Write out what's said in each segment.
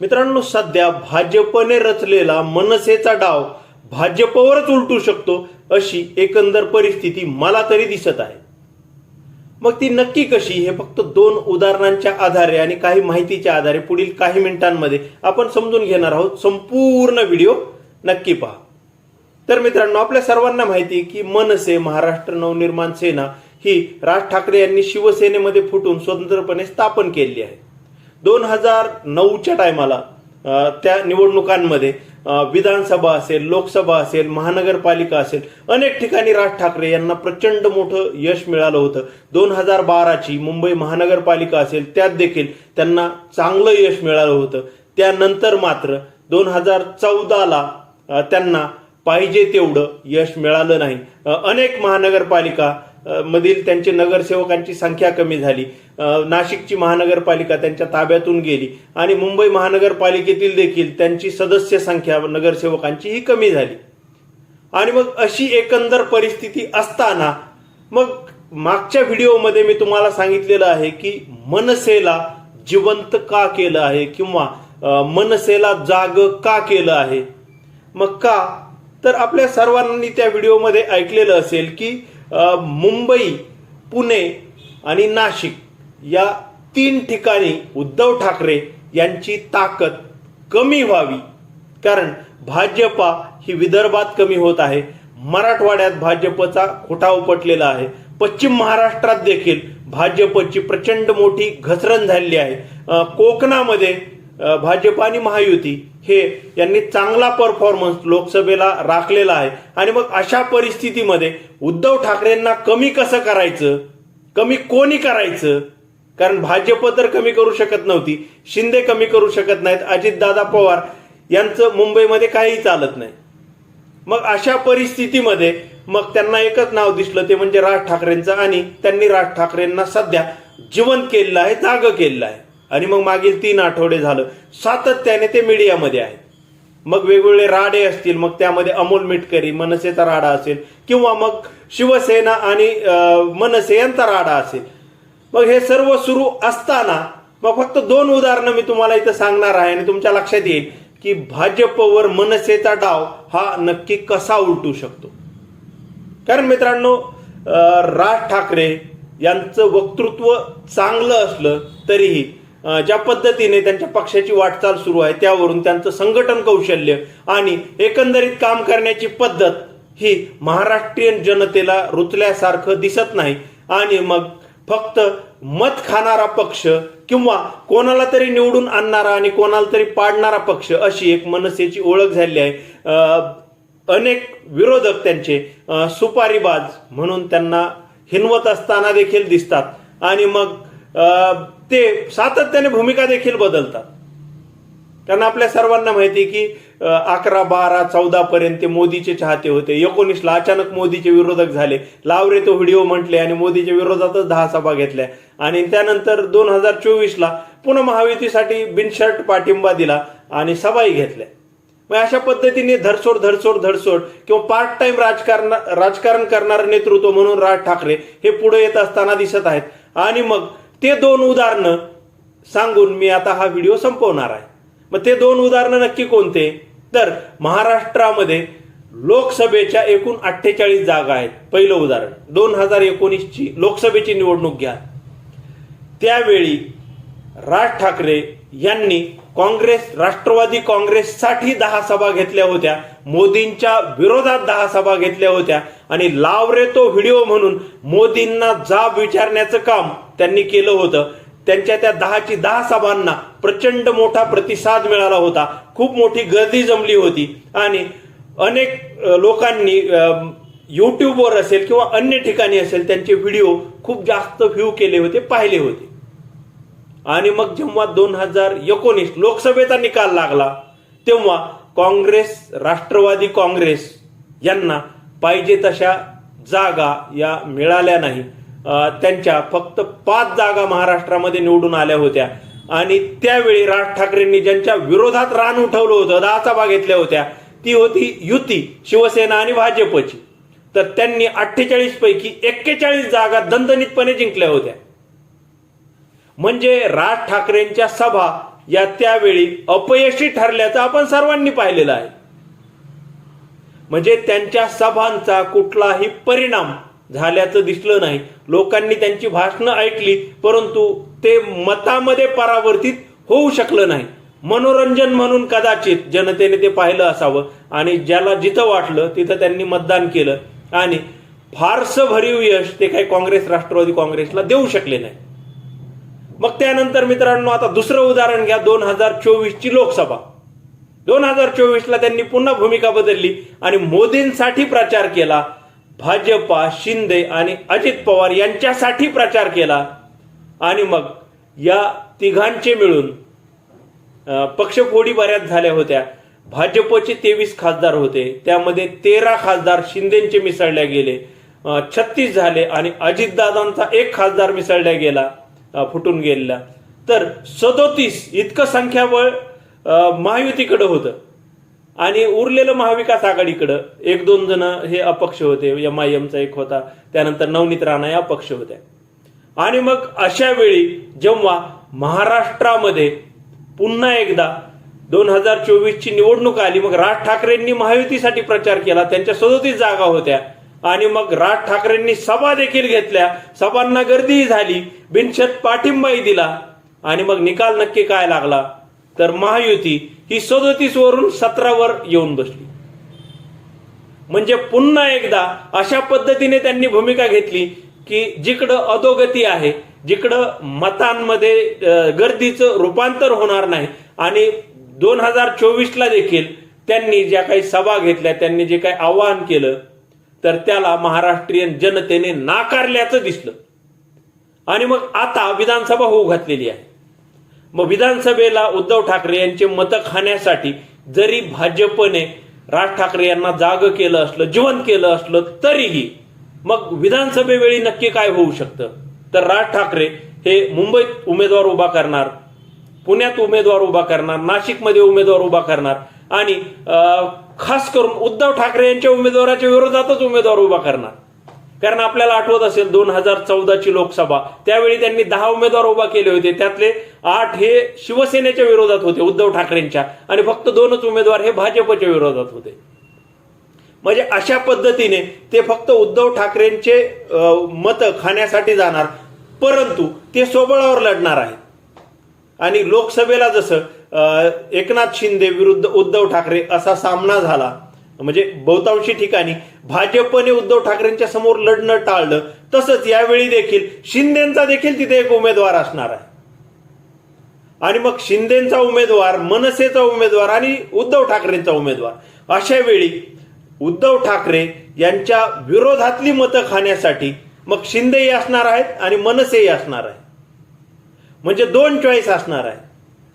मित्रांनो सध्या भाजपने रचलेला मनसेचा डाव भाजपवरच उलटू शकतो अशी एकंदर परिस्थिती मला तरी दिसत आहे. मग ती नक्की कशी हे फक्त दोन उदाहरणांच्या आधारे आणि काही माहितीच्या आधारे पुढील काही मिनिटांमध्ये आपण समजून घेणार आहोत. संपूर्ण व्हिडिओ नक्की पहा. तर मित्रांनो आपल्या सर्वांना माहिती की मनसे महाराष्ट्र नवनिर्माण सेना ही राज ठाकरे यांनी शिवसेनेमध्ये फुटून स्वतंत्रपणे स्थापन केली आहे. दोन हजार नऊच्या टायमाला त्या निवडणुकांमध्ये विधानसभा असेल लोकसभा असेल महानगरपालिका असेल अनेक ठिकाणी राज ठाकरे यांना प्रचंड मोठं यश मिळालं होतं. दोन हजार बाराची मुंबई महानगरपालिका असेल त्यात देखील त्यांना चांगलं यश मिळालं होतं. त्यानंतर मात्र दोन हजार चौदाला त्यांना पाहिजे तेवढं यश मिळालं नाही. अनेक महानगरपालिका मधील त्यांचे नगरसेवकांची संख्या कमी झाली. नाशिकची महानगरपालिका त्यांच्या ताब्यातून गेली आणि मुंबई महानगरपालिकेतील देखील त्यांची सदस्य संख्या नगरसेवकांची ही कमी झाली. आणि मग अशी एकंदर परिस्थिती असताना मग मागच्या व्हिडिओमध्ये मी तुम्हाला सांगितलेलं आहे की मनसेला जिवंत का केलं आहे किंवा मनसेला जाग का केलं आहे? मग का? तर आपल्या सर्वांनी त्या व्हिडिओमध्ये ऐकलेलं असेल की मुंबई पुणे आणि नाशिक या तीन ठिकाणी उद्धव ठाकरे यांची ताकद कमी व्हावी. कारण भाजपा ही विदर्भात कमी होत आहे. मराठवाड्यात भाजपचा खोटा उपटलेला आहे. पश्चिम महाराष्ट्रात देखील भाजपची प्रचंड मोठी घसरण झालेली आहे. कोकणामध्ये भाजप आणि महायुती हे यांनी चांगला परफॉर्मन्स लोकसभेला राखलेला आहे. आणि मग अशा परिस्थितीमध्ये उद्धव ठाकरेंना कमी कसं करायचं? कमी कोणी करायचं? कारण भाजप तर कमी करू शकत नव्हती. शिंदे कमी करू शकत नाहीत. अजितदादा पवार यांचं मुंबईमध्ये काहीही चालत नाही. मग अशा परिस्थितीमध्ये मग त्यांना एकच नाव दिसलं ते म्हणजे राज ठाकरेंचं. आणि त्यांनी राज ठाकरेंना सध्या जिवंत केलेलं आहे जाग केलेलं आहे. आणि मग मागील तीन आठवडे झालं. सातत्याने ते मीडियामध्ये आहेत. मग वेगवेगळे राडे असतील मग त्यामध्ये अमोल मिटकरी मनसेचा राडा असेल किंवा मग शिवसेना आणि मनसे यांचा राडा असेल. मग हे सर्व सुरू असताना मग फक्त दोन उदाहरणं मी तुम्हाला इथं सांगणार आहे आणि तुमच्या लक्षात येईल की भाजपवर मनसेचा डाव हा नक्की कसा उलटू शकतो. कारण मित्रांनो राज ठाकरे यांचं वक्तृत्व चांगलं असलं तरीही ज्या पद्धतीने त्यांच्या पक्षाची वाटचाल सुरू आहे त्यावरून त्यांचं संघटन कौशल्य आणि एकंदरीत काम करण्याची पद्धत ही महाराष्ट्रीयन जनतेला रुचल्यासारखं दिसत नाही. आणि मग फक्त मत खाणारा पक्ष किंवा कोणाला तरी निवडून आणणारा आणि कोणाला तरी पाडणारा पक्ष अशी एक मनसेची ओळख झाली आहे. अनेक विरोधक त्यांचे सुपारीबाज म्हणून त्यांना हिनवत असताना देखील दिसतात. आणि मग ते सातत्याने भूमिका देखील बदलतात. कारण आपल्या सर्वांना माहिती आहे की अकरा बारा चौदा पर्यंत ते मोदीचे चाहते होते. एकोणीसला अचानक मोदीचे विरोधक झाले. लावरे तो व्हिडिओ म्हटले आणि मोदीच्या विरोधातच दहा सभा घेतल्या. आणि त्यानंतर दोन हजार चोवीसला पुन्हा महायुतीसाठी बिनशर्ट पाठिंबा दिला आणि सभाही घेतल्या. मग अशा पद्धतीने धरसोड धरसोड धरसोड किंवा पार्ट टाइम राजकारण राजकारण करणारं नेतृत्व म्हणून राज ठाकरे हे पुढे येत असताना दिसत आहेत. आणि मग ते दोन उदाहरणं सांगून मी आता हा व्हिडिओ संपवणार आहे. मग ते दोन उदाहरणं नक्की कोणते? तर महाराष्ट्रामध्ये लोकसभेच्या एकूण अठ्ठेचाळीस जागा आहेत. पहिलं उदाहरण दोन हजार एकोणीसची लोकसभेची निवडणूक घ्या. त्यावेळी राज ठाकरे यांनी काँग्रेस राष्ट्रवादी काँग्रेससाठी दहा सभा घेतल्या होत्या. मोदींच्या विरोधात दहा सभा घेतल्या होत्या. आणि लाव रे तो व्हिडिओ म्हणून मोदींना जाब विचारण्याचं काम त्यांनी केलं होतं. त्यांच्या त्या दहाची दहा सभांना प्रचंड मोठा प्रतिसाद मिळाला होता. खूप मोठी गर्दी जमली होती. आणि अनेक लोकांनी यूट्यूबवर युट्यूबवर असेल किंवा अन्य ठिकाणी असेल त्यांचे व्हिडिओ खूप जास्त व्ह्यू केले होते पाहिले होते. आणि मग जेव्हा दोन हजार एकोणीस लोकसभेचा निकाल लागला तेव्हा काँग्रेस राष्ट्रवादी काँग्रेस यांना पाहिजे तशा जागा या मिळाल्या नाही. त्यांच्या फक्त पाच जागा महाराष्ट्रामध्ये निवडून आल्या होत्या. आणि त्यावेळी राज ठाकरेंनी ज्यांच्या विरोधात रान उठवलं होतं दहा सभा घेतल्या होत्या ती होती युती शिवसेना आणि भाजपची. तर त्यांनी अठ्ठेचाळीस पैकी एक्केचाळीस जागा दणदणीतपणे जिंकल्या होत्या. म्हणजे राज ठाकरेंच्या सभा या त्यावेळी अपयशी ठरल्याचं आपण सर्वांनी पाहिलेलं आहे. म्हणजे त्यांच्या सभांचा कुठलाही परिणाम झाल्याचं दिसलं नाही. लोकांनी त्यांची भाषणं ऐकली परंतु ते मतामध्ये परावर्तित होऊ शकलं नाही. मनोरंजन म्हणून कदाचित जनतेने ते पाहिलं असावं आणि ज्याला जिथं वाटलं तिथं त्यांनी मतदान केलं. आणि फारसं भरीव यश ते काही काँग्रेस राष्ट्रवादी काँग्रेसला देऊ शकले नाही. मग त्यानंतर मित्रांनो आता दुसरं उदाहरण घ्या दोन हजार चोवीसची लोकसभा. दोन हजार चोवीसला त्यांनी पुन्हा भूमिका बदलली आणि मोदींसाठी प्रचार केला. भाजपा शिंदे आणि अजित पवार यांच्यासाठी प्रचार केला. आणि मग या तिघांचे मिळून पक्ष पक्षफोडी बऱ्याच झाल्या होत्या. भाजपचे तेवीस खासदार होते. त्यामध्ये तेरा खासदार शिंदेचे मिसळल्या गेले. छत्तीस झाले आणि अजितदादांचा एक खासदार मिसळल्या गेला फुटून गेलेला. तर सदोतीस इतकं संख्याबळ महायुतीकडं होतं. आणि उरलेलं महाविकास आघाडीकडं एक दोन जण हे अपक्ष होते एम आय एमचा एक होता त्यानंतर नवनीत राणा या अपक्ष होत्या. आणि मग अशा वेळी जेव्हा महाराष्ट्रामध्ये पुन्हा एकदा दोन हजार चोवीसची निवडणूक आली मग राज ठाकरेंनी महायुतीसाठी प्रचार केला त्यांच्या सदोतीस जागा होत्या. आणि मग राज ठाकरेंनी सभा देखील घेतल्या सभांना गर्दीही झाली बिनशत पाठिंबाही दिला. आणि मग निकाल नक्की काय लागला? तर महायुती ही सदोतीस वरून सतरावर येऊन बसली. म्हणजे पुन्हा एकदा अशा पद्धतीने त्यांनी भूमिका घेतली की जिकडं अधोगती आहे जिकडं मतांमध्ये गर्दीचं रूपांतर होणार नाही आणि दोन हजार चोवीसला देखील त्यांनी ज्या काही सभा घेतल्या त्यांनी जे काही आवाहन केलं तर त्याला महाराष्ट्रीयन जनतेने नाकारल्याचं दिसलं. आणि मग आता विधानसभा होऊ घातलेली आहे. मग विधानसभेला उद्धव ठाकरे यांचे मतं खाण्यासाठी जरी भाजपने राज ठाकरे यांना जाग केलं असलं जिवंत केलं असलं तरीही मग विधानसभेवेळी नक्की काय होऊ शकतं? तर राज ठाकरे हे मुंबईत उमेदवार उभा करणार पुण्यात उमेदवार उभा करणार नाशिकमध्ये उमेदवार उभा करणार आणि खास करून उद्धव ठाकरे यांच्या उमेदवाराच्या विरोधातच उमेदवार उभा करणार. कारण आपल्याला आठवत असेल दोन हजार चौदाची लोकसभा. त्यावेळी त्यांनी दहा उमेदवार उभा केले होते. त्यातले आठ हे शिवसेनेच्या विरोधात होते उद्धव ठाकरेंच्या. आणि फक्त दोनच उमेदवार हे भाजपच्या विरोधात होते. म्हणजे अशा पद्धतीने ते फक्त उद्धव ठाकरेंचे मत खाण्यासाठी जाणार परंतु ते सोबळावर लढणार आहेत. आणि लोकसभेला जसं एकनाथ शिंदे विरुद्ध उद्धव ठाकरे असा सामना झाला म्हणजे बहुतांशी ठिकाणी भाजपने उद्धव ठाकरेंच्या समोर लढणं टाळलं तसंच यावेळी देखील शिंदेचा देखील तिथे एक उमेदवार असणार आहे. आणि मग शिंदेचा उमेदवार मनसेचा उमेदवार आणि उद्धव ठाकरेंचा उमेदवार अशा वेळी उद्धव ठाकरे यांच्या विरोधातली मतं खाण्यासाठी मग शिंदेही असणार आहेत आणि मनसेही असणार आहे. म्हणजे दोन चॉईस असणार आहे.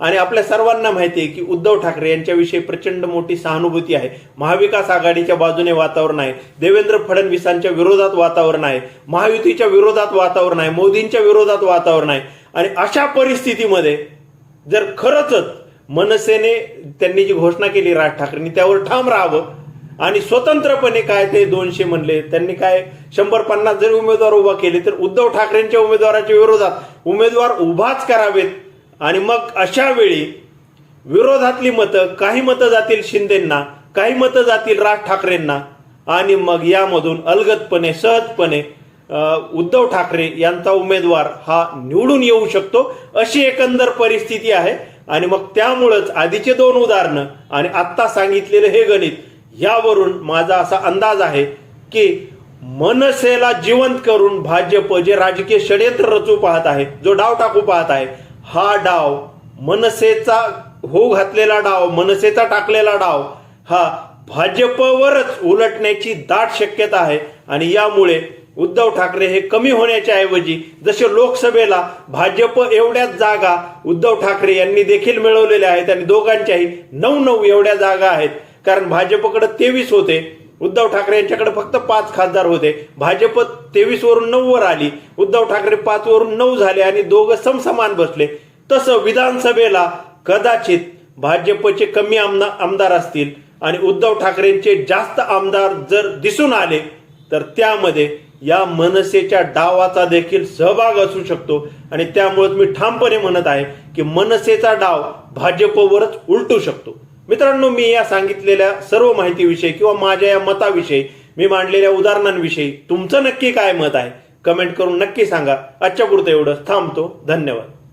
आणि आपल्या सर्वांना माहिती आहे की उद्धव ठाकरे यांच्याविषयी प्रचंड मोठी सहानुभूती आहे. महाविकास आघाडीच्या बाजूने वातावरण आहे. देवेंद्र फडणवीसांच्या विरोधात वातावरण आहे. महायुतीच्या विरोधात वातावरण आहे. मोदींच्या विरोधात वातावरण आहे. आणि अशा परिस्थितीमध्ये जर खरंच मनसेने त्यांनी जी घोषणा केली राज ठाकरेंनी त्यावर ठाम राहावं आणि स्वतंत्रपणे काय ते दोनशे म्हणले त्यांनी काय शंभर पन्नास जरी उमेदवार उभा केले तर उद्धव ठाकरेंच्या उमेदवाराच्या विरोधात उमेदवार उभाच करावेत. आणि मग अशा वेळी विरोधातली मतं काही मतं जातील शिंदेंना काही मतं जातील राज ठाकरेंना आणि मग यामधून अलगतपणे सहजपणे उद्धव ठाकरे यांचा उमेदवार हा निवडून येऊ शकतो अशी एकंदर परिस्थिती आहे. आणि मग त्यामुळंच आधीचे दोन उदाहरणं आणि आत्ता सांगितलेलं हे गणित यावरून माझा असा अंदाज आहे की मनसेला जिवंत करून भाजप जे राजकीय षडयंत्र रचू पाहत आहे जो डाव टाकू पाहत आहे हा डाव मनसेचा हो घातलेला डाव मनसेचा टाकलेला डाव हा भाजपवरच उलटण्याची दाट शक्यता आहे. आणि यामुळे उद्धव ठाकरे हे कमी होण्याच्या ऐवजी जसे लोकसभेला भाजप एवढ्याच जागा उद्धव ठाकरे यांनी देखील मिळवलेल्या आहेत आणि दोघांच्याही नऊ नऊ एवढ्या जागा आहेत. कारण भाजपकडे तेवीस होते. उद्धव ठाकरे यांच्याकडे फक्त पाच खासदार होते. भाजप तेवीस वरून नऊ वर आली. उद्धव ठाकरे पाच वरून नऊ झाले आणि दोघं समसमान बसले. तसं विधानसभेला कदाचित भाजपचे कमी आमदा आमदार असतील आणि उद्धव ठाकरेंचे जास्त आमदार जर दिसून आले तर त्यामध्ये या मनसेच्या डावाचा देखील सहभाग असू शकतो. आणि त्यामुळेच मी ठामपणे म्हणत आहे की मनसेचा डाव भाजपवरच उलटू शकतो. मित्रांनो मी या सांगितलेल्या सर्व माहितीविषयी किंवा माझ्या या मताविषयी मी मांडलेल्या उदाहरणांविषयी तुमचं नक्की काय मत आहे? कमेंट करून नक्की सांगा. आजच्या पुरतं एवढं थांबतो. धन्यवाद.